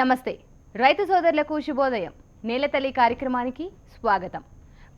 నమస్తే. రైతు సోదరులకు శుభోదయం. నేలతల్లి కార్యక్రమానికి స్వాగతం.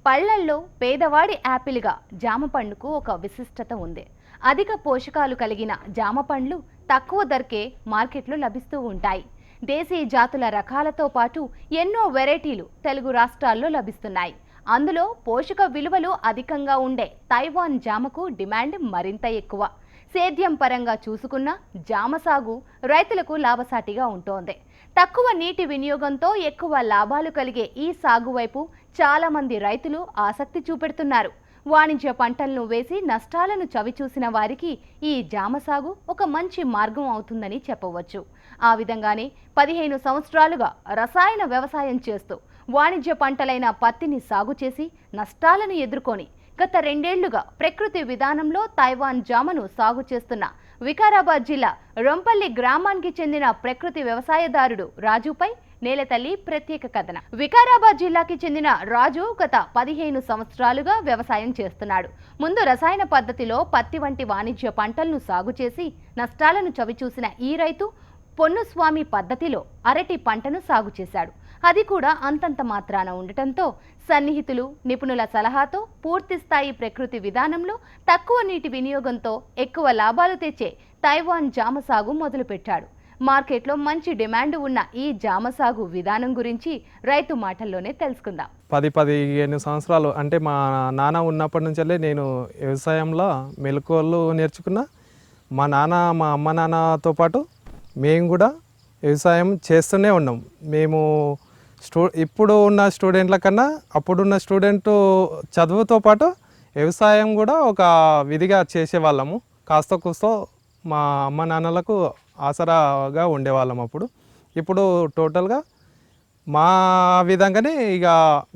పళ్ళల్లో పేదవాడి యాపిల్గా జామ పండుకు ఒక విశిష్టత ఉంది. అధిక పోషకాలు కలిగిన జామ పండ్లు తక్కువ ధరకే మార్కెట్లో లభిస్తూ ఉంటాయి. దేశీ జాతుల రకాలతో పాటు ఎన్నో వెరైటీలు తెలుగు రాష్ట్రాల్లో లభిస్తున్నాయి. అందులో పోషక విలువలు అధికంగా ఉండే తైవాన్ జామకు డిమాండ్ మరింత ఎక్కువ. సేద్యం పరంగా చూసుకున్న జామ సాగు రైతులకు లాభసాటిగా ఉంటోంది. తక్కువ నీటి వినియోగంతో ఎక్కువ లాభాలు కలిగే ఈ సాగు వైపు చాలామంది రైతులు ఆసక్తి చూపెడుతున్నారు. వాణిజ్య పంటలను వేసి నష్టాలను చవిచూసిన వారికి ఈ జామ సాగు ఒక మంచి మార్గం అవుతుందని చెప్పవచ్చు. ఆ విధంగానే పదిహేను సంవత్సరాలుగా రసాయన వ్యవసాయం చేస్తూ వాణిజ్య పంటలైన పత్తిని సాగు చేసి నష్టాలను ఎదుర్కొని గత రెండేళ్ళుగా ప్రకృతి విధానంలో తైవాన్ జామను సాగు చేస్తున్న వికారాబాద్ జిల్లా రొంపల్లి గ్రామానికి చెందిన ప్రకృతి వ్యవసాయదారుడు రాజుపై నేలతల్లి ప్రత్యేక కథన. వికారాబాద్ జిల్లాకి చెందిన రాజు గత పదిహేను సంవత్సరాలుగా వ్యవసాయం చేస్తున్నాడు. ముందు రసాయన పద్ధతిలో పత్తి వంటి వాణిజ్య పంటలను సాగు చేసి నష్టాలను చవిచూసిన ఈ రైతు పొన్నుస్వామి పద్ధతిలో అరటి పంటను సాగు చేశాడు. అది కూడా అంతంత మాత్రాన ఉండటంతో సన్నిహితులు నిపుణుల సలహాతో పూర్తి స్థాయి ప్రకృతి విధానంలో తక్కువ నీటి వినియోగంతో ఎక్కువ లాభాలు తెచ్చే తైవాన్ జామ సాగు మొదలుపెట్టాడు. మార్కెట్లో మంచి డిమాండ్ ఉన్న ఈ జామ సాగు విధానం గురించి రైతు మాటల్లోనే తెలుసుకుందాం. పది పదిహేను సంవత్సరాలు అంటే మా నాన్న ఉన్నప్పటి నుంచే నేను వ్యవసాయంలో మెలకువలు నేర్చుకున్నా. మా నాన్న మా అమ్మ నాన్నతో పాటు మేము కూడా వ్యవసాయం చేస్తూనే ఉన్నాం. మేము స్టూ ఇప్పుడు ఉన్న స్టూడెంట్ల కన్నా అప్పుడున్న స్టూడెంట్ చదువుతో పాటు వ్యవసాయం కూడా ఒక విధిగా చేసేవాళ్ళము. కాస్త కూస్తో మా అమ్మ నాన్నలకు ఆసరాగా ఉండేవాళ్ళం అప్పుడు. ఇప్పుడు టోటల్గా మా విధంగానే ఇక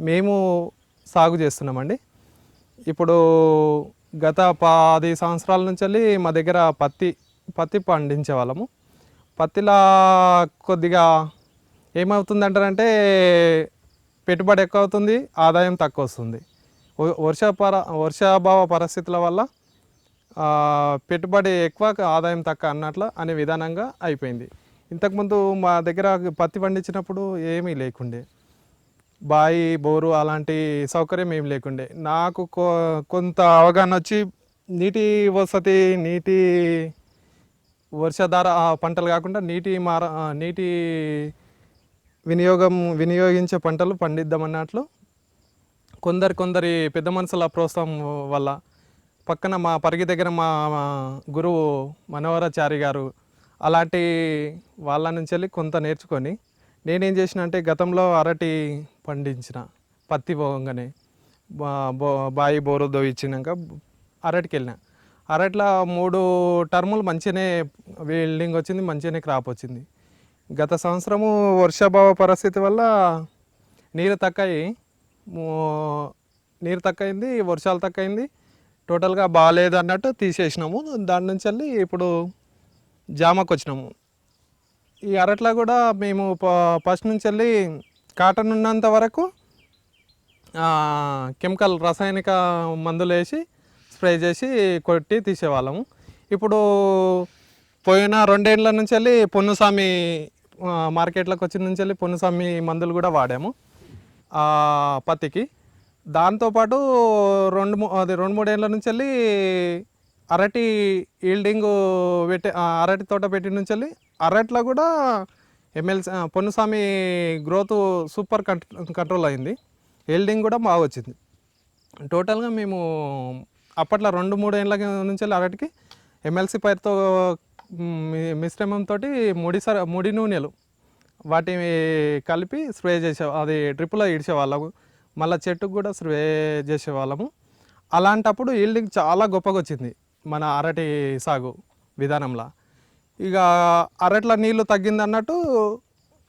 మేము సాగు చేస్తున్నామండి. ఇప్పుడు గత పది సంవత్సరాల నుంచి వెళ్ళి మా దగ్గర పత్తి పత్తి పండించే వాళ్ళము పత్తిలా కొద్దిగా ఏమవుతుంది అంటారంటే పెట్టుబడి ఎక్కువ అవుతుంది ఆదాయం తక్కువ వస్తుంది వ- వర్షపర వర్షాభావ పరిస్థితుల వల్ల పెట్టుబడి ఎక్కువ ఆదాయం తక్కువ అన్నట్లు అనే విధానంగా అయిపోయింది. ఇంతకుముందు మా దగ్గర పత్తి పండించినప్పుడు ఏమీ లేకుండే. బాయి బోరు అలాంటి సౌకర్యం ఏమి లేకుండే. నాకు కొ- కొంత అవగాహన వచ్చి నీటి వసతి నీటి వర్షాధార పంటలు కాకుండా నీటి మార నీటి వినియోగం వినియోగించే పంటలు పండిద్దామన్నట్లు కొందరు కొందరి పెద్ద మనుషుల ప్రోత్సాహం వల్ల పక్కన మా పరిగి దగ్గర మా గురువు మనోహరాచారి గారు అలాంటి వాళ్ళ నుంచి వెళ్ళి కొంత నేర్చుకొని నేనేం చేసిన అంటే గతంలో అరటి పండించిన పత్తి పోగానే బో- బాయి బోరు దోయించినాక అరటికి వెళ్ళిన. అరట్లో మూడు టర్ములు మంచిగానే బిల్డింగ్ వచ్చింది మంచిగానే క్రాప్ వచ్చింది. గత సంవత్సరము వర్షాభావ పరిస్థితి వల్ల నీరు తక్కువ నీరు తక్కువైంది వర్షాలు తక్కువైంది. టోటల్గా బాగాలేదు అన్నట్టు తీసేసినాము. దాని నుంచి వెళ్ళి ఇప్పుడు జామకు వచ్చినాము. ఈ అరట్లో కూడా మేము ప- ఫస్ట్ నుంచి వెళ్ళి కాటన్ ఉన్నంత వరకు కెమికల్ రసాయనిక మందులు వేసి స్ప్రే చేసి కొట్టి తీసేవాళ్ళము. ఇప్పుడు పోయిన రెండేళ్ళ నుంచి వెళ్ళి పొన్నుస్వామి మార్కెట్లోకి వచ్చిన నుంచి వెళ్ళి పొన్నుసమ్మి మందులు కూడా వాడాము. పత్తికి. దాంతోపాటు రెండు మూ- అది రెండు మూడేళ్ళ నుంచి వెళ్ళి అరటి ఈల్డింగ్ పెట్టే అరటి తోట పెట్టి నుంచి వెళ్ళి అరట్లో కూడా MLC Ponnuswamy growth super control control అయింది. ఈల్డింగ్ కూడా బాగా వచ్చింది. టోటల్గా మేము అప్పట్లో రెండు మూడు ఏళ్ళ నుంచి వెళ్ళి అరటికి ఎమ్మెల్సీ పైరుతో మిశ్రమంతో ముడి సర ముడి నూనెలు. వాటిని కలిపి స్ప్రే చేసే అది డ్రిప్లో ఇడిచేవాళ్ళము మళ్ళీ చెట్టుకు కూడా స్ప్రే చేసేవాళ్ళము అలాంటప్పుడు ఈల్డింగ్ చాలా గొప్పగా వచ్చింది మన అరటి సాగు విధానంలో. ఇక అరట్ల నీళ్ళు తగ్గింది అన్నట్టు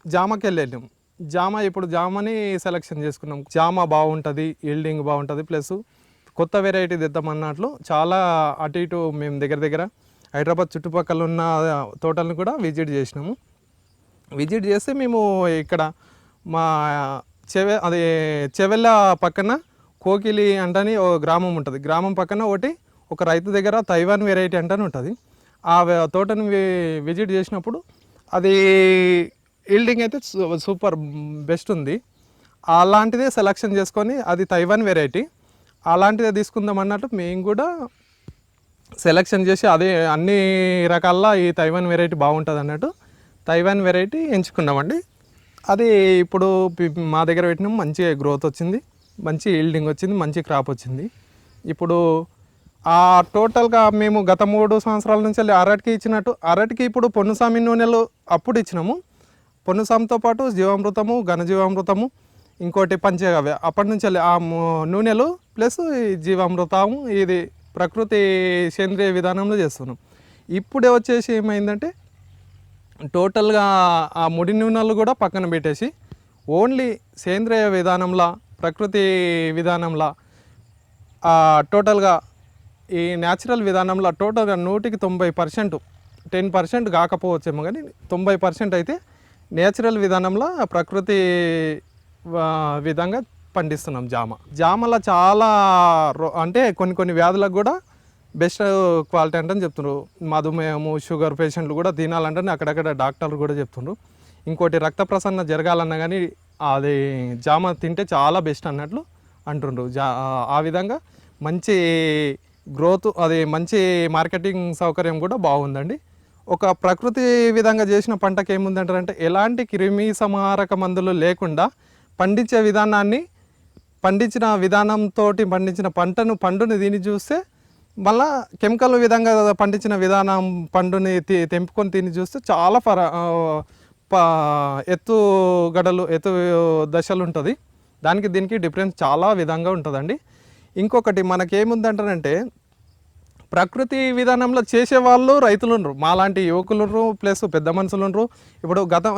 జామకి వెళ్ళాం జామ ఇప్పుడు జామని సెలెక్షన్ చేసుకున్నాం. జామ బాగుంటుంది ఈల్డింగ్ బాగుంటుంది ప్లస్ కొత్త వెరైటీ తెద్దామన్నట్లు చాలా అటు ఇటు మేము దగ్గర దగ్గర హైదరాబాద్ చుట్టుపక్కల ఉన్న తోటలను కూడా విజిట్ చేసినాము. విజిట్ చేస్తే మేము ఇక్కడ మా చెవె అది చెవెళ్ళ పక్కన కోకిలి అంటని ఓ గ్రామం ఉంటుంది. గ్రామం పక్కన ఒకటి ఒక రైతు దగ్గర తైవాన్ వెరైటీ అంటని ఉంటుంది. ఆ తోటను విజిట్ చేసినప్పుడు అది ఈల్డింగ్ అయితే సూపర్ బెస్ట్ ఉంది. అలాంటిదే సెలక్షన్ చేసుకొని అది తైవాన్ వెరైటీ. అలాంటిదే తీసుకుందాం అన్నట్టు మేము కూడా సెలెక్షన్ చేసి అదే అన్ని రకాల ఈ తైవాన్ వెరైటీ బాగుంటుంది అన్నట్టు తైవాన్ వెరైటీ ఎంచుకున్నామండి. అది ఇప్పుడు మా దగ్గర పెట్టినాం మంచి గ్రోత్ వచ్చింది మంచి ఈల్డింగ్ వచ్చింది మంచి క్రాప్ వచ్చింది. ఇప్పుడు ఆ టోటల్గా మేము గత మూడు సంవత్సరాల నుంచి వెళ్ళి అరటికి ఇచ్చినట్టు అరటికి ఇప్పుడు పొన్నుసామి నూనెలు అప్పుడు ఇచ్చినాము. పొన్నుసామితో పాటు జీవామృతము ఘనజీవామృతము ఇంకోటి పంచగవ్య అప్పటి నుంచి ఆ నూనెలు ప్లస్ ఈ జీవామృతము ఇది ప్రకృతి సేంద్రియ విధానంలో చేస్తున్నాం. ఇప్పుడే వచ్చేసి ఏమైందంటే టోటల్గా ఆ ముడి నూనెలు కూడా పక్కన పెట్టేసి ఓన్లీ సేంద్రియ విధానంలో ప్రకృతి విధానంలో టోటల్గా ఈ న్యాచురల్ విధానంలో టోటల్గా నూటికి తొంభై పర్సెంట్ టెన్ పర్సెంట్ కాకపోవచ్చేమో కానీ తొంభై పర్సెంట్ అయితే నేచురల్ విధానంలో ప్రకృతి విధంగా పండిస్తున్నాం జామ. జామలో చాలా రో- అంటే కొన్ని కొన్ని వ్యాధులకు కూడా బెస్ట్ క్వాలిటీ అంటే చెప్తున్నారు మధుమేహము షుగర్ పేషెంట్లు కూడా తినాలంటే అక్కడక్కడ డాక్టర్లు కూడా చెప్తుండ్రు. ఇంకోటి రక్త ప్రసరణ జరగాలన్నా కానీ అది జామ తింటే చాలా బెస్ట్ అన్నట్లు అంటుండ్రు. జా ఆ విధంగా మంచి గ్రోత్ అది మంచి మార్కెటింగ్ సౌకర్యం కూడా బాగుందండి. ఒక ప్రకృతి విధంగా చేసిన పంటకు ఏముందంటారంటే ఎలాంటి క్రిమి సంహారక మందులు లేకుండా పండించే విధానాన్ని పండించిన విధానంతో పండించిన పంటను పండుని తిని చూస్తే మళ్ళా కెమికల్ విధంగా పండించిన విధానం పండుని తి- తెంపుకొని తిని చూస్తే చాలా ఫర ప ఎత్తు గడలు ఎత్తు దశలు ఉంటుంది. దానికి దీనికి డిఫరెన్స్ చాలా విధంగా ఉంటుందండి. ఇంకొకటి మనకేముందంటారంటే ప్రకృతి విధానంలో చేసే వాళ్ళు రైతులు ఉండరు. మాలాంటి యువకులు ఉండరు ప్లస్ పెద్ద మనుషులు ఉండరు. ఇప్పుడు గతం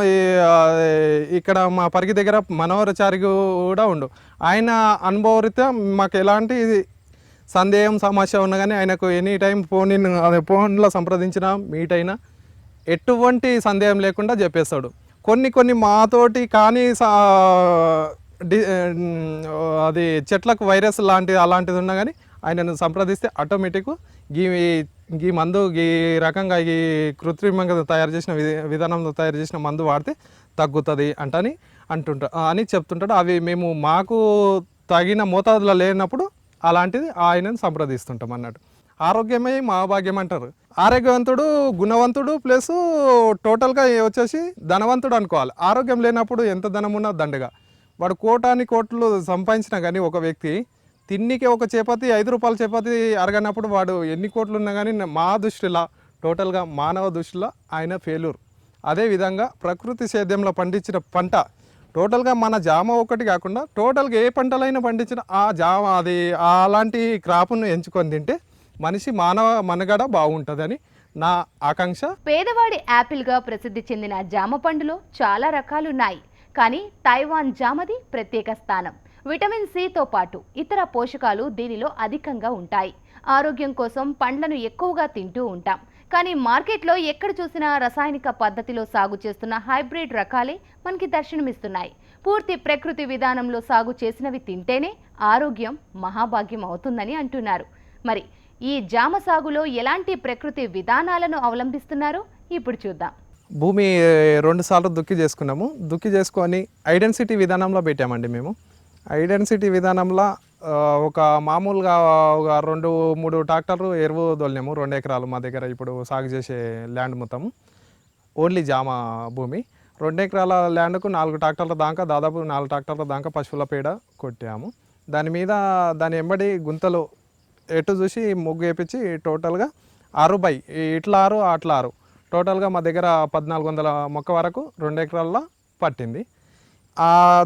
ఇక్కడ మా పరిగి దగ్గర మనోహరచారి కూడా ఉండు. ఆయన అనుభవరీత్యా మాకు ఎలాంటి సందేహం సమస్య ఉన్నా కానీ ఆయనకు ఎనీ టైం ఫోన్ ఫోన్లో సంప్రదించిన మీట్ అయినా ఎటువంటి సందేహం లేకుండా చెప్పేస్తాడు. కొన్ని కొన్ని మాతోటి కానీ సా- డి- అది చెట్లకు వైరస్ లాంటిది అలాంటిది ఉన్నా కానీ ఆయనను సంప్రదిస్తే ఆటోమేటిక్ గీ గీ మందు ఈ రకంగా ఈ కృత్రిమంగా తయారు చేసిన విధానంలో తయారు చేసిన మందు వాడితే తగ్గుతుంది అంటని అంటుంటా అని చెప్తుంటాడు. అవి మేము మాకు తగిన మోతాదులో లేనప్పుడు అలాంటిది ఆయనను సంప్రదిస్తుంటాం అన్నట్టు. ఆరోగ్యమే మహాభాగ్యం అంటారు. ఆరోగ్యవంతుడు గుణవంతుడు ప్లస్ టోటల్గా వచ్చేసి ధనవంతుడు అనుకోవాలి. ఆరోగ్యం లేనప్పుడు ఎంత ధనం ఉన్నా దండగా. వాడు కోటాని కోట్లు సంపాదించినా కానీ ఒక వ్యక్తి తిన్నికి ఒక చపాతి ఐదు రూపాయల చపాతి అరగనప్పుడు వాడు ఎన్ని కోట్లు ఉన్నా కానీ మా దృష్టిలో టోటల్గా మానవ దృష్టిలో ఆయన ఫెయిల్యూర్. అదేవిధంగా ప్రకృతి సేద్యంలో పండించిన పంట టోటల్గా మన జామ ఒకటి కాకుండా టోటల్గా ఏ పంటలైనా పండించిన ఆ జామ అది అలాంటి క్రాప్ను ఎంచుకొని తింటే మనిషి మానవ మనుగడ బాగుంటుందని నా ఆకాంక్ష. పేదవాడి యాపిల్గా ప్రసిద్ధి చెందిన జామ పండులో చాలా రకాలున్నాయి. కానీ తైవాన్ జామది ప్రత్యేక స్థానం. విటమిన్ సితో పాటు ఇతర పోషకాలు దీనిలో అధికంగా ఉంటాయి. ఆరోగ్యం కోసం పండ్లను ఎక్కువగా తింటూ ఉంటాం. కానీ మార్కెట్లో ఎక్కడ చూసినా రసాయనిక పద్ధతిలో సాగు చేస్తున్న హైబ్రిడ్ రకాలే మనకి దర్శనమిస్తున్నాయి. పూర్తి ప్రకృతి విధానంలో సాగు చేసినవి తింటేనే ఆరోగ్యం మహాభాగ్యం అవుతుందని అంటున్నారు. మరి ఈ జామ సాగులో ఎలాంటి ప్రకృతి విధానాలను అవలంబిస్తున్నారు ఇప్పుడు చూద్దాం. భూమి రెండు సార్లు దుక్కి చేసుకున్నాము. దుక్కి చేసుకొని ఐడెన్సిటీ విధానంలో పెట్టామండి మేము. ఐడెన్సిటీ విధానంలో ఒక మామూలుగా ఒక రెండు మూడు ట్రాక్టర్లు ఎరువు దొల్లాము. రెండు ఎకరాలు మా దగ్గర ఇప్పుడు సాగు చేసే ల్యాండ్ మొత్తం. ఓన్లీ జామ భూమి. రెండు ఎకరాల ల్యాండ్కు నాలుగు ట్రాక్టర్ల దాకా దాదాపు నాలుగు ట్రాక్టర్ల దాకా పశువుల పేడ కొట్టాము. దాని మీద దాని ఎంబడి గుంతలు ఎటు చూసి ముగ్గు వేపించి టోటల్గా ఆరు బై ఇట్లా ఆరు అట్లా ఆరు టోటల్గా మా దగ్గర పద్నాలుగు వందల మొక్క వరకు రెండు ఎకరాల్లో పట్టింది.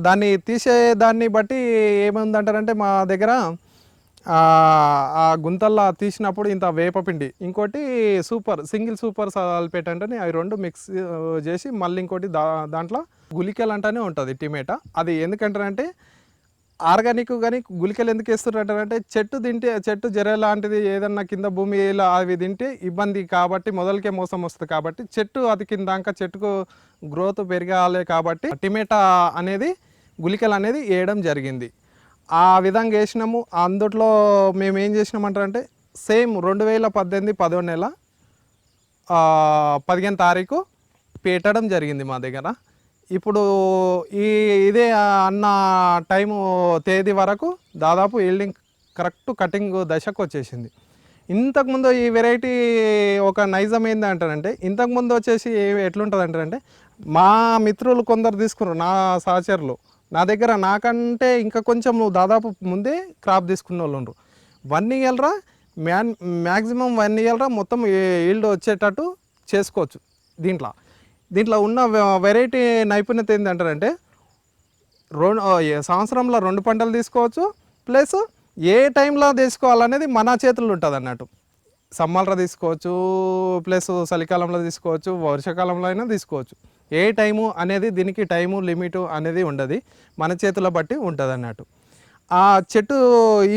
దాన్ని తీసే దాన్ని బట్టి ఏముందంటారంటే మా దగ్గర ఆ, గుంతల్లా గుంతల్లో తీసినప్పుడు ఇంత వేపపిండి ఇంకోటి సూపర్ సింగిల్ సూపర్ సల్ఫేట్ అంటే అవి రెండు మిక్స్ చేసి మళ్ళీ ఇంకోటి దా దాంట్లో గులికలు అంటేనే ఉంటుంది టిమేటా. అది ఎందుకంటారంటే ఆర్గానిక్ కానీ గులికలు ఎందుకు వేస్తున్నారు అంటే చెట్టు తింటే చెట్టు జర లాంటిది ఏదన్నా కింద భూమిలో అవి తింటే ఇబ్బంది కాబట్టి మొదలకే మోసం వస్తుంది కాబట్టి చెట్టు అది కింద దాకా చెట్టుకు గ్రోత్ పెరగాలి కాబట్టి టిమేటా అనేది గులికలు అనేది వేయడం జరిగింది. ఆ విధంగా వేసినాము. అందుట్లో మేము ఏం చేసినామంటారంటే సేమ్ రెండు వేల పద్దెనిమిది పదో నెల పదిహేను తారీఖు పెట్టడం జరిగింది మా దగ్గర. ఇప్పుడు ఈ ఇదే అన్న టైము తేదీ వరకు దాదాపు ఈల్డింగ్ కరెక్ట్ కటింగ్ దశకు వచ్చేసింది. ఇంతకుముందు ఈ వెరైటీ ఒక నైజం ఏంది అంటారంటే ఇంతకుముందు వచ్చేసి ఎట్లుంటుంది అంటారంటే మా మిత్రులు కొందరు తీసుకున్నారు నా సహచరులు. నా దగ్గర నాకంటే ఇంకా కొంచెం దాదాపు ముందే క్రాప్ తీసుకున్న వాళ్ళు ఉన్నారు వన్ ఇయర్రా మ్యాన్ మ్యాక్సిమం వన్ ఇయర్రా మొత్తం ఈల్డ్ వచ్చేటట్టు చేసుకోవచ్చు దీంట్లో. దీంట్లో ఉన్న వెరైటీ నైపుణ్యత ఏంటంటారంటే రెండు సంవత్సరంలో రెండు పంటలు తీసుకోవచ్చు ప్లస్ ఏ టైంలో తీసుకోవాలనేది మన చేతుల్లో ఉంటుంది అన్నట్టు. సమ్మర్లో తీసుకోవచ్చు ప్లస్ చలికాలంలో తీసుకోవచ్చు వర్షాకాలంలో అయినా తీసుకోవచ్చు. ఏ టైము అనేది దీనికి టైము లిమిటు అనేది ఉండదు మన చేతుల బట్టి ఉంటుంది అన్నట్టు. ఆ చెట్టు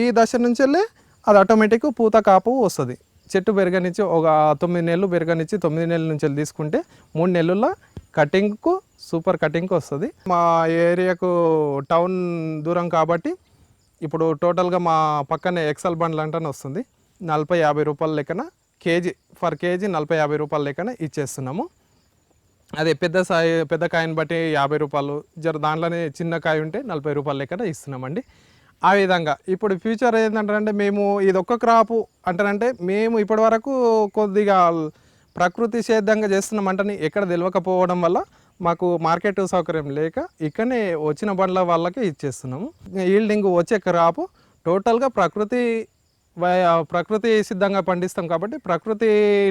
ఈ దశ నుంచి వెళ్ళి అది ఆటోమేటిక్ పూత కాపు వస్తుంది. చెట్టు పెరగనిచ్చి ఒక తొమ్మిది నెలలు పెరగనిచ్చి తొమ్మిది నెలల నుంచి వెళ్ళి తీసుకుంటే మూడు నెలల్లో కటింగ్కు సూపర్ కటింగ్కి వస్తుంది. మా ఏరియాకు టౌన్ దూరం కాబట్టి ఇప్పుడు టోటల్గా మా పక్కనే ఎక్సల్ బండ్లు అంటనే వస్తుంది. నలభై యాభై రూపాయల లెక్కన కేజీ ఫర్ కేజీ నలభై యాభై రూపాయల లెక్కన ఇచ్చేస్తున్నాము. అదే పెద్ద సాయి పెద్ద కాయని బట్టి యాభై రూపాయలు జర దాంట్లోనే చిన్న కాయ ఉంటే నలభై రూపాయల లెక్కన ఇస్తున్నామండి. ఆ విధంగా. ఇప్పుడు ఫ్యూచర్ ఏంటంటే మేము ఇది ఒక్క క్రాపు అంటారంటే మేము ఇప్పటి వరకు కొద్దిగా ప్రకృతి సేద్యంగా చేస్తున్నాం అంటని ఎక్కడ తెలియకపోవడం వల్ల మాకు మార్కెట్ సౌకర్యం లేక ఇక్కడనే వచ్చిన బండ్ల వాళ్ళకే ఇచ్చేస్తున్నాము. ఈల్డింగ్ వచ్చే క్రాపు టోటల్గా ప్రకృతి ప్రకృతి సిద్ధంగా పండిస్తాం కాబట్టి ప్రకృతి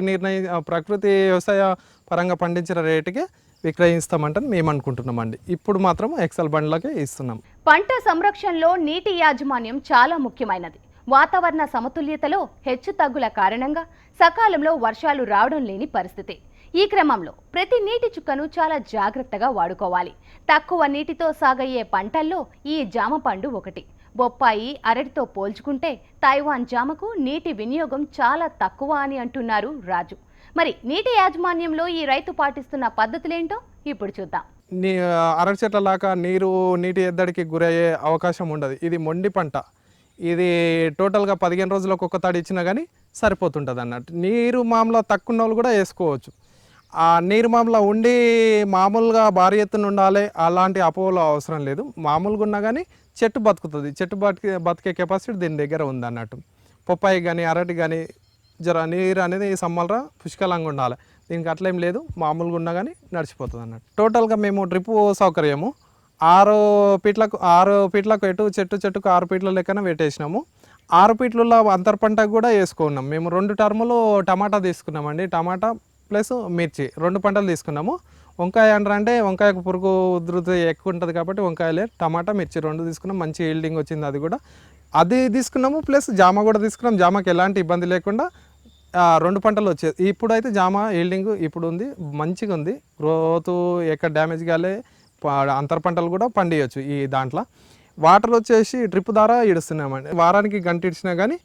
నిర్ణయ ప్రకృతి వ్యవసాయ పరంగా పండించిన రేటుకే విక్రయిస్తామంటే మేము అనుకుంటున్నామండి ఇప్పుడు మాత్రం ఎక్సెల్ బండ్లకే ఇస్తున్నాం. పంట సంరక్షణలో నీటి యాజమాన్యం చాలా ముఖ్యమైనది. వాతావరణ సమతుల్యతలో హెచ్చు తగ్గుల కారణంగా సకాలంలో వర్షాలు రావడం లేని పరిస్థితి. ఈ క్రమంలో ప్రతి నీటి చుక్కను చాలా జాగ్రత్తగా వాడుకోవాలి. తక్కువ నీటితో సాగయ్యే పంటల్లో ఈ జామ పండు ఒకటి. బొప్పాయి అరటితో పోల్చుకుంటే తైవాన్ జామకు నీటి వినియోగం చాలా తక్కువ అని అంటున్నారు రాజు. మరి నీటి యాజమాన్యంలో ఈ రైతు పాటిస్తున్న పద్ధతులేంటో ఇప్పుడు చూద్దాం. నీ అరటి చెట్ల లాగా నీరు నీటి ఎద్దడికి గురయ్యే అవకాశం ఉండదు. ఇది మొండి పంట. ఇది టోటల్గా పదిహేను రోజులకు ఒక్కొక్క తడి ఇచ్చినా కానీ సరిపోతుంటుంది అన్నట్టు నీరు మామూలు తక్కువ వాళ్ళు కూడా వేసుకోవచ్చు. ఆ నీరు మామూలు ఉండి మామూలుగా భారీ ఎత్తున ఉండాలి అలాంటి అపోలో అవసరం లేదు. మామూలుగా ఉన్నా కానీ చెట్టు బతుకుతుంది. చెట్టు బతికే బతికే కెపాసిటీ దీని దగ్గర ఉంది అన్నట్టు పొప్పాయి కానీ అరటి కానీ జర నీరు అనేది సమ్మల్రా పుష్కలంగా ఉండాలి. దీనికి అట్లేం లేదు మామూలుగా ఉన్నా కానీ నడిచిపోతుంది అన్నట్టు. టోటల్గా మేము డ్రిప్ సౌకర్యము. ఆరు పీట్లకు ఆరు పీట్లకు ఎటు చెట్టు చెట్టుకు ఆరు పీట్ల లెక్కన పెట్టేసినాము. ఆరు పీట్లలో అంతర్ పంట కూడా వేసుకున్నాం. మేము రెండు టర్ములు టమాటా తీసుకున్నామండి. టమాటా ప్లస్ మిర్చి రెండు పంటలు తీసుకున్నాము. వంకాయ అంటారంటే వంకాయకు పురుగు ఉధృతి ఎక్కువ ఉంటుంది కాబట్టి వంకాయలే టమాటా మిర్చి రెండు తీసుకున్నాం. మంచి ఈల్డింగ్ వచ్చింది అది కూడా. అది తీసుకున్నాము ప్లస్ జామ కూడా తీసుకున్నాం. జామకి ఎలాంటి ఇబ్బంది లేకుండా రెండు పంటలు వచ్చేది ఇప్పుడైతే జామ ఈల్డింగ్ ఇప్పుడు ఉంది మంచిగా ఉంది గ్రోత్ ఎక్కడ డ్యామేజ్ కాలే అంతర పంటలు కూడా పండియచ్చు ఈ దాంట్లో. వాటర్ వచ్చేసి డ్రిప్ ద్వారా ఇడుస్తున్నామండి. వారానికి గంట ఇచ్చినా కానీ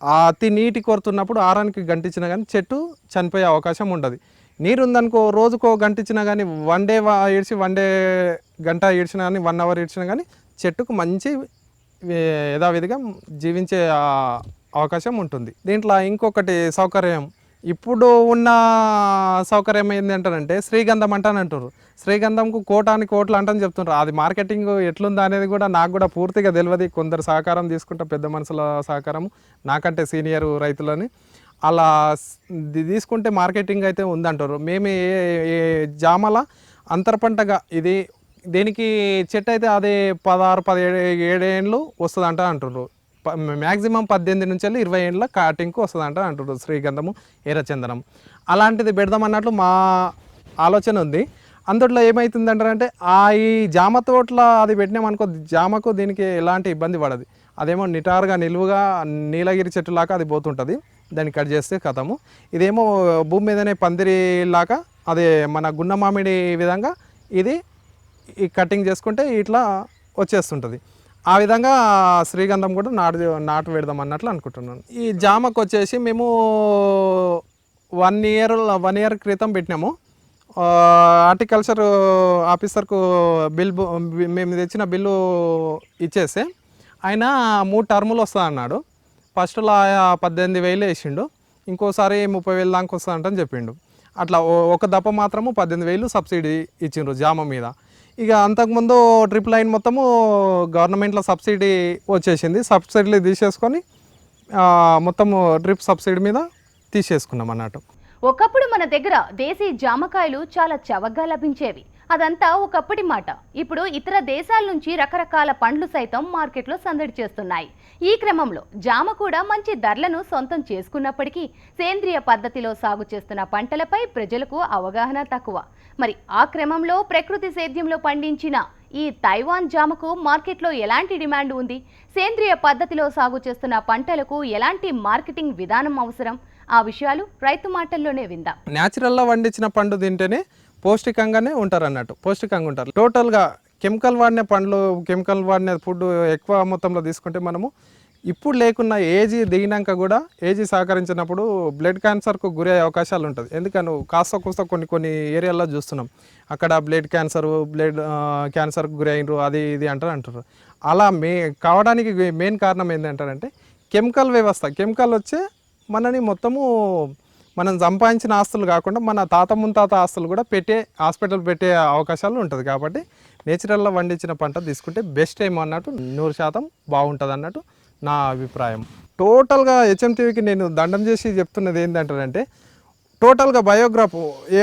అతి నీటి కొరుతున్నప్పుడు ఆరానికి గంట ఇచ్చినా కానీ చెట్టు చనిపోయే అవకాశం ఉండదు. నీరు ఉందనుకో రోజుకో గంట ఇచ్చినా కానీ వన్ డే ఇడిచి వన్ డే గంట ఇడిచినా కానీ వన్ అవర్ ఇడిచినా కానీ చెట్టుకు మంచి యథావిధిగా జీవించే అవకాశం ఉంటుంది. దీంట్లో ఇంకొకటి సౌకర్యం. ఇప్పుడు ఉన్న సౌకర్యం ఏంటి అంటారంటే శ్రీగంధం అంటాను అంటారు శ్రీగంధంకు కోటానికి కోట్లు అంటని చెప్తుంటారు అది మార్కెటింగ్ ఎట్లుందా అనేది కూడా నాకు కూడా పూర్తిగా తెలియదు కొందరు సహకారం తీసుకుంటా పెద్ద మనుషుల సహకారం నాకంటే సీనియర్ రైతులని. అలా తీసుకుంటే మార్కెటింగ్ అయితే ఉందంటారు మేము ఏ- ఏ జామల అంతర పంటగా ఇది దీనికి చెట్టు అయితే అది పదహారు పదిహేడు ఏడేళ్ళు వస్తుంది అంటారు మ్యాక్సిమం పద్దెనిమిది నుంచి వెళ్ళి ఇరవై ఏళ్ళ కాటింగ్కి వస్తుందంట అంటారు శ్రీగంధము ఎర్రచందనం. అలాంటిది పెడదాం అన్నట్లు మా ఆలోచన ఉంది. అందుట్లో ఏమవుతుందంటారంటే ఆ ఈ జామ తోటల అది పెట్టినామనుకో జామకు దీనికి ఎలాంటి ఇబ్బంది పడదు. అదేమో నిటారుగా నిలువుగా నీలగిరి చెట్టులాగా అది పోతుంటుంది. దాన్ని కట్ చేస్తే కథము. ఇదేమో భూమి మీదనే పందిరి లాగా అదే మన గుండమామిడి విధంగా ఇది ఈ కటింగ్ చేసుకుంటే ఇట్లా వచ్చేస్తుంటుంది. ఆ విధంగా శ్రీగంధం కూడా నాటు నాటు పెడదాం అన్నట్లు అనుకుంటున్నాను. ఈ జామకు వచ్చేసి మేము వన్ ఇయర్ వన్ ఇయర్ క్రితం పెట్టినాము. హార్టికల్చర్ ఆఫీసర్కు బిల్ మేము తెచ్చిన బిల్లు ఇచ్చేస్తే ఆయన మూడు టర్ములు వస్తా అన్నాడు. ఫస్ట్లో పద్దెనిమిది వేలు వేసిండు. ఇంకోసారి ముప్పై వేలు దాకా వస్తుందంటని చెప్పిండు. అట్లా ఒక దప్ప మాత్రము పద్దెనిమిది వేలు సబ్సిడీ ఇచ్చిండ్రు జామ మీద. ఇక అంతకుముందు డ్రిప్ లైన్ మొత్తము గవర్నమెంట్లో సబ్సిడీ వచ్చేసింది. సబ్సిడీలు తీసేసుకొని మొత్తము డ్రిప్ సబ్సిడీ మీద తీసేసుకున్నాం అన్నట్టు. ఒకప్పుడు మన దగ్గర దేశీ జామకాయలు చాలా చవకగా లభించేవి. అదంతా ఒకప్పటి మాట. ఇప్పుడు ఇతర దేశాల నుంచి రకరకాల పండ్లు సైతం మార్కెట్లో సందడి చేస్తున్నాయి. ఈ క్రమంలో జామ కూడా మంచి ధరలను సొంతం చేసుకున్నప్పటికీ సేంద్రియ పద్ధతిలో సాగు చేస్తున్న పంటలపై ప్రజలకు అవగాహన తక్కువ. మరి ఆ క్రమంలో ప్రకృతి సేద్యంలో పండించిన ఈ తైవాన్ జామకు మార్కెట్లో ఎలాంటి డిమాండ్ ఉంది? సేంద్రియ పద్ధతిలో సాగు చేస్తున్న పంటలకు ఎలాంటి మార్కెటింగ్ విధానం అవసరం? ఆ విషయాలు రైతు మాటల్లోనే విందాం. న్యాచురల్గా పండించిన పండు తింటేనే పౌష్టికంగానే ఉంటారు అన్నట్టు పౌష్టికంగా ఉంటారు. టోటల్గా కెమికల్ వాడిన పండ్లు కెమికల్ వాడిన ఫుడ్ ఎక్కువ మొత్తంలో తీసుకుంటే మనము ఇప్పుడు లేకున్న ఏజీ దిగినాక కూడా ఏజీ సహకరించినప్పుడు బ్లడ్ క్యాన్సర్కు గురయ్యే అవకాశాలు ఉంటుంది. ఎందుకని కాస్త కూస్త కొన్ని కొన్ని ఏరియాల్లో చూస్తున్నాం. అక్కడ బ్లడ్ క్యాన్సర్ బ్లడ్ క్యాన్సర్కు గురైనరు అది ఇది అంటారు అంటారు. అలా మే కావడానికి మెయిన్ కారణం ఏంటంటారంటే కెమికల్ వ్యవస్థ. కెమికల్ వచ్చే మనని మొత్తము మనం సంపాదించిన ఆస్తులు కాకుండా మన తాత ముంతాత ఆస్తులు కూడా పెట్టే హాస్పిటల్ పెట్టే అవకాశాలు ఉంటుంది. కాబట్టి నేచురల్గా పండించిన పంట తీసుకుంటే బెస్ట్ ఏమో అన్నట్టు నూరు శాతం బాగుంటుంది అన్నట్టు నా అభిప్రాయం. టోటల్గా హెచ్ఎంటీవీకి నేను దండం చేసి చెప్తున్నది ఏంటంటారంటే టోటల్గా బయోగ్రాఫ్ ఏ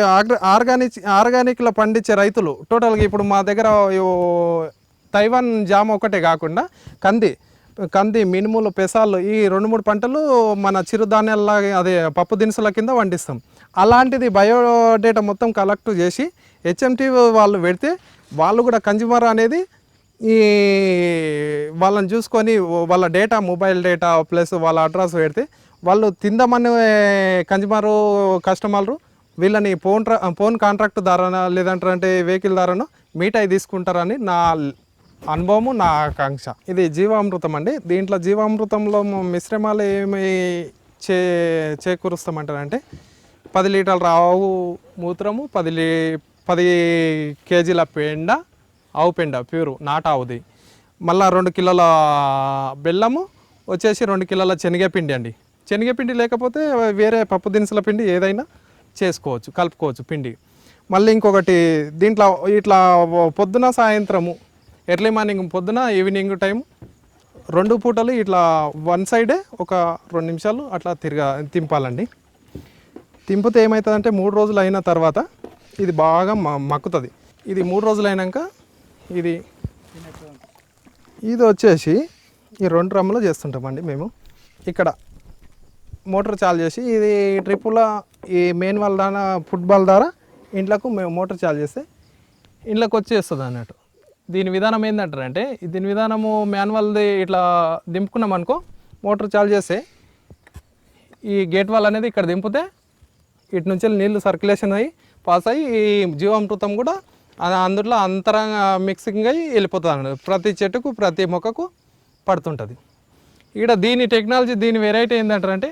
ఆర్గానిక్ ఆర్గానిక్లో పండించే రైతులు టోటల్గా ఇప్పుడు మా దగ్గర తైవాన్ జామ ఒకటే కాకుండా కంది కంది మినుములు పెసాలు ఈ రెండు మూడు పంటలు మన చిరుధాన్యాల అదే పప్పు దినుసుల కింద వండిస్తాం అలాంటిది బయోడేటా మొత్తం కలెక్ట్ చేసి హెచ్ఎంటీ వాళ్ళు పెడితే వాళ్ళు కూడా కన్జ్యూమర్ అనేది ఈ వాళ్ళని చూసుకొని వాళ్ళ డేటా మొబైల్ డేటా ప్లస్ వాళ్ళ అడ్రస్ పెడితే వాళ్ళు తిందామని కన్జ్యూమరు కస్టమర్లు వీళ్ళని ఫోన్ ఫోన్ కాంట్రాక్ట్ ధర లేదంటారంటే వెహికల్ ధరను మీట్ అయి తీసుకుంటారని నా అనుభవము నా ఆకాంక్ష. ఇది జీవామృతం అండి. దీంట్లో జీవామృతంలో మిశ్రమాలు ఏమి చే చేకూరుస్తామంటారంటే పది లీటర్ల ఆవు మూత్రము పది లీ పది కేజీల పెండ ఆవు పెండ ప్యూరు నాట ఆవుది. మళ్ళీ రెండు కిలోల బెల్లము వచ్చేసి రెండు కిలోల శనగపిండి అండి. శనగపిండి లేకపోతే వేరే పప్పు దినుసుల పిండి ఏదైనా చేసుకోవచ్చు కలుపుకోవచ్చు పిండి. మళ్ళీ ఇంకొకటి దీంట్లో ఇట్లా పొద్దున సాయంత్రము ఎర్లీ మార్నింగ్ పొద్దున ఈవినింగ్ టైం రెండు పూటలు ఇట్లా వన్ సైడే ఒక రెండు నిమిషాలు అట్లా తిరగా తింపాలండి. తింపితే ఏమవుతుందంటే మూడు రోజులు అయిన తర్వాత ఇది బాగా మక్కుతుంది. ఇది మూడు రోజులు అయినాక ఇది ఇది వచ్చేసి ఈ రెండు రమ్ములు చేస్తుంటామండి మేము. ఇక్కడ మోటార్ చాలు చేసి ఇది ట్రిప్పుల ఈ మెయిన్ వాళ్ళ ద్వారా ఫుట్బాల్ ద్వారా ఇంట్లోకి మేము మోటార్ చాలు చేస్తే ఇంట్లోకి వచ్చేస్తుంది అన్నట్టు దీని విధానం ఏంటంటారంటే దీని విధానము మాన్యువల్ది ఇట్లా దింపుకున్నాం అనుకో మోటార్ చాలు చేస్తే ఈ గేట్ వాల్ అనేది ఇక్కడ దింపితే ఇటు నుంచి నీళ్ళు సర్క్యులేషన్ అయ్యి పాస్ అయ్యి ఈ జీవామృతం కూడా అందులో అంతరంగా మిక్సింగ్ అయ్యి వెళ్ళిపోతుంది ప్రతి చెట్టుకు ప్రతి మొక్కకు పడుతుంటుంది. ఇక్కడ దీని టెక్నాలజీ దీని వెరైటీ ఏంటంటారంటే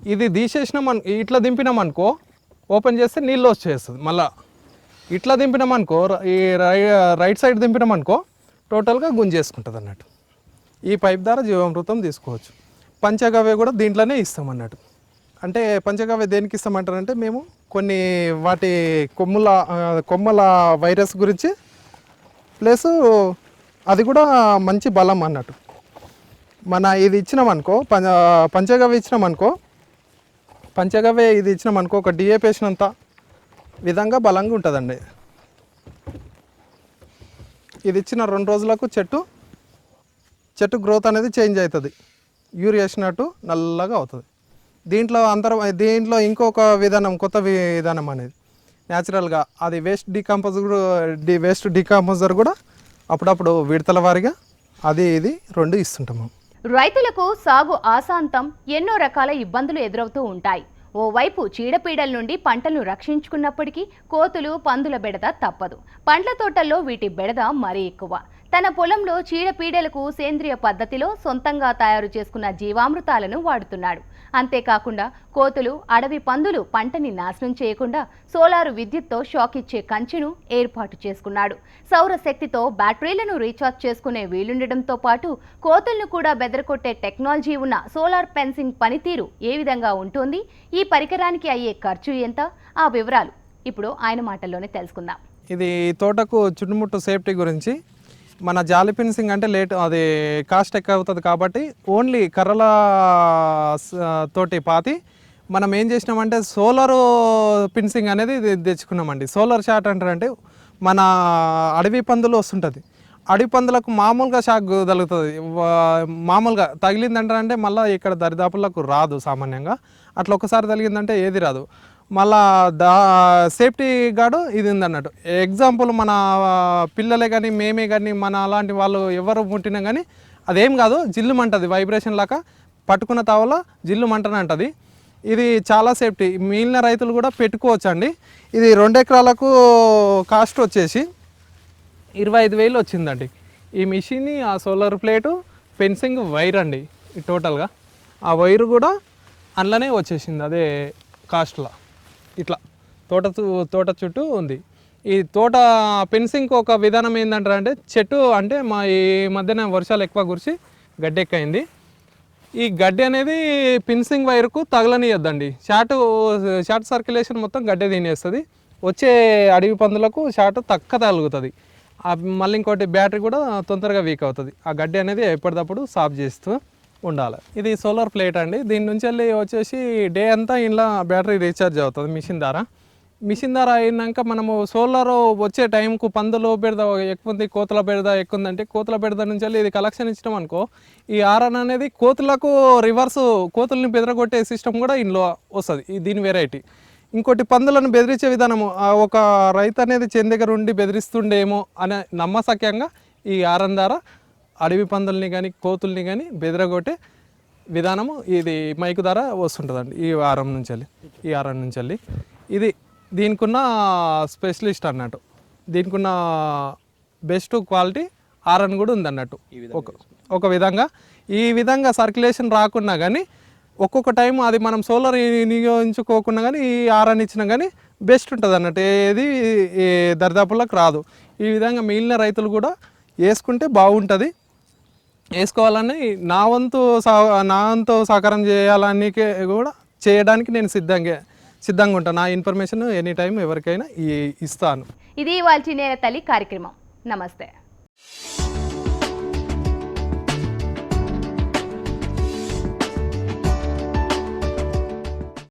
ఇది తీసేసినాం అను ఇట్లా దింపినాం అనుకో ఓపెన్ చేస్తే నీళ్ళు వచ్చేస్తుంది. మళ్ళీ ఇట్లా దింపినామనుకో ఈ రై రైట్ సైడ్ దింపినామనుకో టోటల్గా గుంజేసుకుంటుంది అన్నట్టు ఈ పైప్ ద్వారా జీవామృతం తీసుకోవచ్చు. పంచగవ్య కూడా దీంట్లోనే ఇస్తాం అన్నట్టు అంటే పంచగవ్య దేనికి ఇస్తామంటారంటే మేము కొన్ని వాటి కొమ్ముల కొమ్మల వైరస్ గురించి ప్లస్ అది కూడా మంచి బలం అన్నట్టు. మన ఇది ఇచ్చినామనుకో పంచ పంచగవ్య ఇచ్చినామనుకో పంచగవ్య ఇది ఇచ్చినామనుకో ఒక డిఏపి అంతా విధంగా బలంగా ఉంటుందండి. ఇది ఇచ్చిన రెండు రోజులకు చెట్టు చెట్టు గ్రోత్ అనేది చేంజ్ అవుతుంది. యూరియా వేసినట్టు నల్లగా అవుతుంది. దీంట్లో అంతర దీంట్లో ఇంకొక విధానం కొత్త విధానం అనేది. న్యాచురల్గా అది వేస్ట్ డికంపోజ్ డి వేస్ట్ డికంపోజర్ కూడా అప్పుడప్పుడు విడతల వారిగా అది ఇది రెండు ఇస్తుంటాము రైతులకు సాగు ఆశాంతం ఎన్నో రకాల ఇబ్బందులు ఎదురవుతూ ఉంటాయి. ఓవైపు చీడపీడల నుండి పంటలను రక్షించుకున్నప్పటికీ కోతులు పందుల బెడద తప్పదు. పండ్ల తోటల్లో వీటి బెడద మరీ ఎక్కువ. తన పొలంలో చీడపీడలకు సేంద్రియ పద్ధతిలో సొంతంగా తయారు చేసుకున్న జీవామృతాలను వాడుతున్నాడు. అంతేకాకుండా కోతులు అడవి పందులు పంటని నాశనం చేయకుండా సోలారు విద్యుత్తో షాక్ ఇచ్చే కంచెను ఏర్పాటు చేసుకున్నాడు. సౌర శక్తితో బ్యాటరీలను రీఛార్జ్ చేసుకునే వీలుండటంతో పాటు కోతులను కూడా బెదరకొట్టే టెక్నాలజీ ఉన్న సోలార్ ఫెన్సింగ్ పనితీరు ఏ విధంగా ఉంటుంది ఈ పరికరానికి అయ్యే ఖర్చు ఎంత? ఆ వివరాలు ఇప్పుడు ఆయన మాటల్లోనే తెలుసుకుందాం. ఇది తోటకు చుట్టుముట్టు సేఫ్టీ గురించి మన జాలి ఫిన్సింగ్ అంటే లేట్ అది కాస్ట్ ఎక్కువ అవుతుంది కాబట్టి ఓన్లీ కర్రల తోటి పాతి మనం ఏం చేసినామంటే సోలార్ ఫిన్సింగ్ అనేది తెచ్చుకున్నామండి. సోలార్ షాట్ అంటారంటే మన అడవి పందులు వస్తుంటుంది. అడవి పందులకు మామూలుగా షాక్ తగులుతుంది. మామూలుగా తగిలిందంటారంటే మళ్ళీ ఇక్కడ దరిదాపులకు రాదు సామాన్యంగా. అట్లా ఒకసారి తగిలిందంటే ఏది రాదు. మళ్ళా దా సేఫ్టీ గార్డు ఇది ఉందన్నట్టు ఎగ్జాంపుల్ మన పిల్లలే కానీ మేమే కానీ మన అలాంటి వాళ్ళు ఎవరు ముట్టినా కానీ అదేం కాదు జిల్లు మంటది వైబ్రేషన్ లాగా పట్టుకున్న తావల జిల్లు మంటనే అంటది ఇది చాలా సేఫ్టీ. మిగిలిన రైతులు కూడా పెట్టుకోవచ్చు అండి ఇది రెండు ఎకరాలకు కాస్ట్ వచ్చేసి ఇరవై ఐదు వేలు వచ్చిందండి. ఈ మిషన్ ఆ సోలార్ ప్లేటు ఫెన్సింగ్ వైర్ అండి టోటల్గా. ఆ వైర్ కూడా అందులోనే వచ్చేసింది అదే కాస్ట్లో. ఇట్లా తోట చు- తోట చుట్టూ ఉంది. ఈ తోట పెన్సింగ్ ఒక విధానం ఏంటంటారు అంటే చెట్టు అంటే మా ఈ మధ్యన వర్షాలు ఎక్కువ కురిసి గడ్డెక్కైంది ఈ గడ్డి అనేది పిన్సింగ్ వైర్కు తగలనియద్దండి. షార్ట్ షార్ట్ సర్క్యులేషన్ మొత్తం గడ్డి తినేస్తుంది. వచ్చే అడవి పందులకు షార్ట్ తక్కువ తగులుతుంది. ఆ మళ్ళీ ఇంకోటి బ్యాటరీ కూడా తొందరగా వీక్ అవుతుంది. ఆ గడ్డి అనేది ఎప్పటికప్పుడు సాఫ్ చేస్తూ ఉండాలి. ఇది సోలార్ ప్లేట్ అండి. దీని నుంచి వెళ్ళి వచ్చేసి డే అంతా ఇంట్లో బ్యాటరీ రీఛార్జ్ అవుతుంది మిషన్ ద్వారా. మిషన్ ద్వారా అయినాక మనము సోలార్ వచ్చే టైంకు పందులు బెడద ఎక్కువ ఉంది కోతుల బెడద ఎక్కువ ఉందంటే కోతుల బెడద నుంచి వెళ్ళి ఇది కలెక్షన్ ఇచ్చినాం అనుకో ఈ ఆర్ఎన్ అనేది కోతులకు రివర్స్ కోతుల్ని బెదరగొట్టే సిస్టమ్ కూడా ఇందులో వస్తుంది. ఈ దీని వెరైటీ ఇంకోటి పందులను బెదిరించే విధానము ఆ ఒక రైతు అనేది చేను దగ్గర ఉండి బెదిరిస్తుండేమో అనే నమ్మసక్యంగా ఈ ఆర్ఎన్ ద్వారా అడవి పందుల్ని కానీ కోతుల్ని కానీ బెదరగొట్టే విధానము ఇది మైకు ద్వారా వస్తుంటుందండి ఈ వారం నుంచి వెళ్ళి ఈ వారం నుంచి వెళ్ళి ఇది దీనికున్న స్పెషలిస్ట్ అన్నట్టు. దీనికున్న బెస్ట్ క్వాలిటీ ఆర్ఎన్ కూడా ఉంది అన్నట్టు ఒక ఒక విధంగా. ఈ విధంగా సర్క్యులేషన్ రాకున్నా కానీ ఒక్కొక్క టైం అది మనం సోలార్ వినియోగించుకోకుండా కానీ ఈ ఆర్ఎన్ ఇచ్చినా కానీ బెస్ట్ ఉంటుంది అన్నట్టు ఏది దరిదాపులకు రాదు. ఈ విధంగా మిగిలిన రైతులు కూడా వేసుకుంటే బాగుంటుంది. వేసుకోవాలని నా వంతు సా నా వంతు సహకారం చేయాలని కూడా చేయడానికి నేను సిద్ధంగా సిద్ధంగా ఉంటాను నా ఇన్ఫర్మేషన్ ఎనీ టైం ఎవరికైనా ఇస్తాను. ఇది వాళ్ళ నేల తల్లి కార్యక్రమం. నమస్తే.